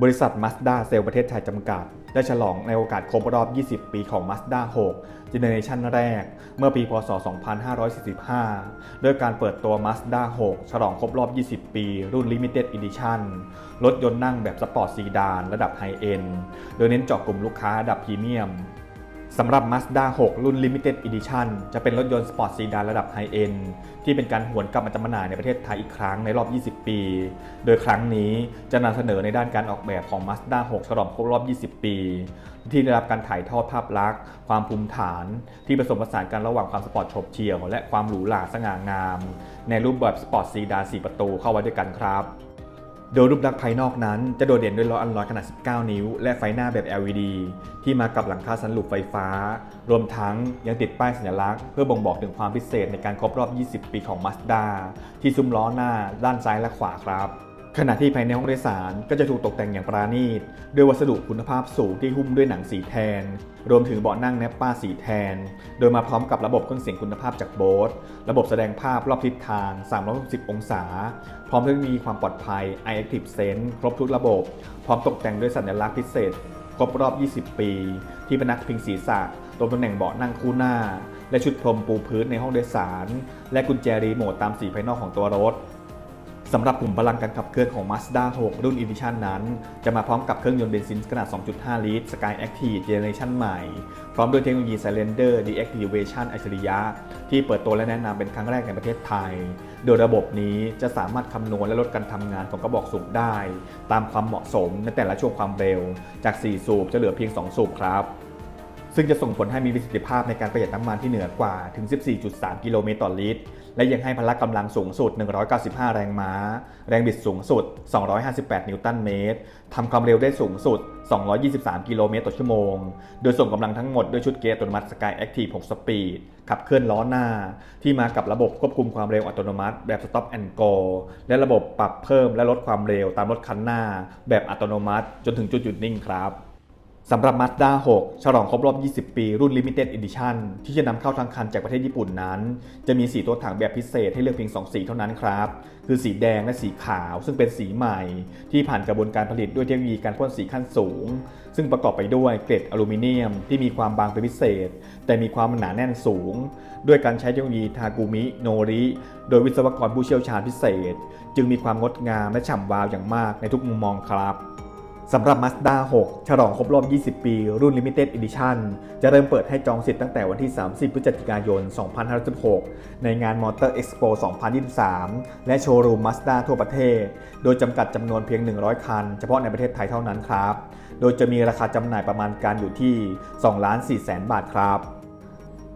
บริษัท Mazda เซลล์ประเทศไทยจำกัด ได้ฉลองในโอกาสครบรอบ 20 ปีของ Mazda 6 เจเนเรชันแรก เมื่อปี พศ 2545 ด้วยการเปิดตัว Mazda 6 ฉลองครบรอบ 20 ปี รุ่น Limited Edition รถยนต์นั่งแบบสปอร์ตซีดานระดับไฮเอนด์โดยเน้นเจาะกลุ่มลูกค้าระดับพรีเมียม สำหรับ Mazda 6 รุ่น Limited Edition จะเป็นรถยนต์สปอร์ตซีดานระดับไฮเอนด์ที่เป็นการหวนกลับมาจำหน่ายในประเทศไทยอีกครั้งในรอบ 20 ปี โดยครั้งนี้จะนำเสนอในด้านการออกแบบของ Mazda 6 ฉลองครบรอบ 20 ปี ที่ได้รับการถ่ายทอดภาพลักษณ์ ความภูมิฐาน ที่ผสมผสานกันระหว่างความสปอร์ตโฉบเฉี่ยว และความหรูหราสง่างาม ในรูปแบบสปอร์ตซีดาน 4 ประตูเข้าไว้ด้วยกันครับ โดยรูปลักษณ์ภายนอกนั้นจะโดดเด่นด้วยล้ออัลลอยขนาด 19 นิ้ว และไฟหน้าแบบ LED ที่มากับหลังคาสันหลุปไฟฟ้า รวมทั้งยังติดป้ายสัญลักษณ์ เพื่อบ่งบอกถึงความพิเศษในการครบรอบ 20 ปีของ Mazda ที่ซุ้มล้อหน้าด้านซ้ายและขวาครับ ขณะที่ภายในห้องโดยสารก็จะถูกตกแต่งอย่างปราณีตด้วยวัสดุคุณภาพสูงที่หุ้มด้วยหนังสีแทน รวมถึงเบาะนั่งแนปป้าสีแทน โดยมาพร้อมกับระบบเครื่องเสียงคุณภาพจากโบสระบบแสดงภาพรอบทิศทาง 360 องศา พร้อมทั้งมีความปลอดภัย iActive Sense ครบทุกระบบ พร้อมตกแต่งด้วยสัญลักษณ์พิเศษ ครบรอบ 20 ปี ที่พนักพิงศีรษะตรงตำแหน่งเบาะนั่งคู่หน้า และชุดพรมปูพื้นในห้องโดยสาร และกุญแจรีโมทตามสีภายนอกของตัวรถ สำหรับกลุ่มพลังการขับเคลื่อนของ Mazda 6 รุ่น Edition นั้น จะมาพร้อมกับเครื่องยนต์เบนซินขนาด 2.5 ลิตร Sky Active Generation ใหม่ พร้อมด้วยเทคโนโลยี Cylinder Deactivation อัจฉริยะ ที่เปิดตัวและแนะนำเป็นครั้งแรกในประเทศไทย โดยระบบนี้จะสามารถคำนวณและลดการทำงานของกระบอกสูบได้ ตามความเหมาะสมในแต่ละช่วงความเร็ว จาก 4 สูบจะเหลือเพียง 2 สูบครับ ซึ่งจะส่งผลให้มีประสิทธิภาพในการประหยัดน้ำมันที่เหนือกว่าถึง 14.3 กิโลเมตรต่อลิตร และยังให้พละกำลังสูงสุด 195 แรงม้า แรงบิดสูงสุด 258 นิวตันเมตร ทำความเร็วได้สูงสุด 223 กิโลเมตรต่อชั่วโมง โดยส่งกำลังทั้งหมดด้วยชุดเกียร์อัตโนมัติ Sky Active 6 Speed ขับเคลื่อนล้อหน้า ที่มากับระบบควบคุมความเร็วอัตโนมัติ แบบ Stop and Go และระบบปรับเพิ่มและลดความเร็วตามรถคันหน้า แบบอัตโนมัติ จนถึงจุดหยุดนิ่งครับ สำหรับ Mazda 6 ฉลองครบรอบ 20 ปี รุ่น Limited Edition ที่จะนำเข้าทั้งคันจากประเทศญี่ปุ่นนั้น จะมีสีตัวถังแบบพิเศษให้เลือกเพียง 2 สีเท่านั้นครับ คือสีแดงและสีขาว ซึ่งเป็นสีใหม่ ที่ผ่านกระบวนการผลิตด้วยเทคโนโลยีการพ่นสีขั้นสูง ซึ่งประกอบไปด้วยเกรดอลูมิเนียม ที่มีความบางเป็นพิเศษ แต่มีความหนาแน่นสูง ด้วยการใช้เทคโนโลยีทากุมิโนริ โดยวิศวกรผู้เชี่ยวชาญพิเศษ จึงมีความงดงามและฉ่ำวาวอย่างมากในทุกมุมมองครับ สำหรับ Mazda 6 ฉลองครบรอบ 20 ปี รุ่น Limited Edition จะเริ่มเปิดให้จองสิทธิ์ตั้งแต่วันที่ 30 พฤศจิกายน 2516 ในงาน Motor Expo 2023 และโชว์รูม Mazda ทั่วประเทศ โดยจำกัดจำนวนเพียง 100 คัน เฉพาะในประเทศไทยเท่านั้นครับ โดยจะมีราคาจำหน่ายประมาณการอยู่ที่ 2 4 0 0 0 0 บาทครับ